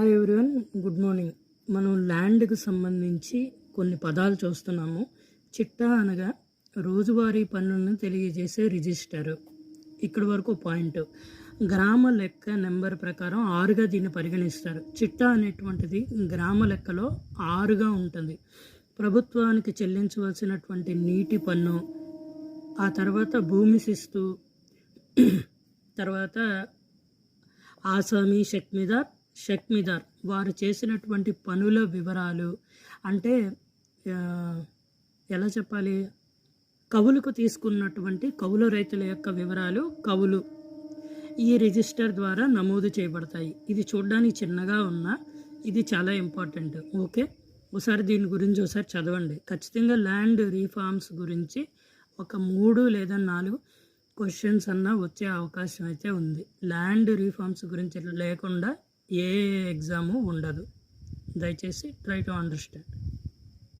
Hi everyone good morning మనం ల్యాండ్కి సంబంధించి కొన్ని పదాలు చూస్తున్నాము. చిట్టా అనగా రోజువారీ పనులను తెలియజేసే రిజిస్టర్ ఇక్కడి వరకు పాయింట్ గ్రామ లెక్క నెంబర్ ప్రకారం ఆరుగా దీన్ని పరిగణిస్తారు. చిట్టా అనేటువంటిది గ్రామ లెక్కలో ఆరుగా ఉంటుంది. ప్రభుత్వానికి చెల్లించవలసినటువంటి నీటి పన్ను ఆ తర్వాత భూమి శిస్తు తర్వాత ఆసామీ షెట్ మీద షక్మిదార్ వారు చేసినటువంటి పనుల వివరాలు అంటే ఎలా చెప్పాలి? కవులకు తీసుకున్నటువంటి కవుల రైతుల యొక్క వివరాలు కవులు ఈ రిజిస్టర్ ద్వారా నమోదు చేయబడతాయి. ఇది చూడడానికి చిన్నగా ఉన్నా ఇది చాలా ఇంపార్టెంట్. ఓకే? ఒకసారి దీని గురించి ఒకసారి చదవండి. ఖచ్చితంగా ల్యాండ్ రీఫార్మ్స్ గురించి ఒక మూడు లేదా నాలుగు క్వశ్చన్స్ అన్నా వచ్చే అవకాశం అయితే ఉంది. ల్యాండ్ రీఫార్మ్స్ గురించి లేకుండా ఏ ఎగ్జాము ఉండదు. దయచేసి ట్రై టు అండర్స్టాండ్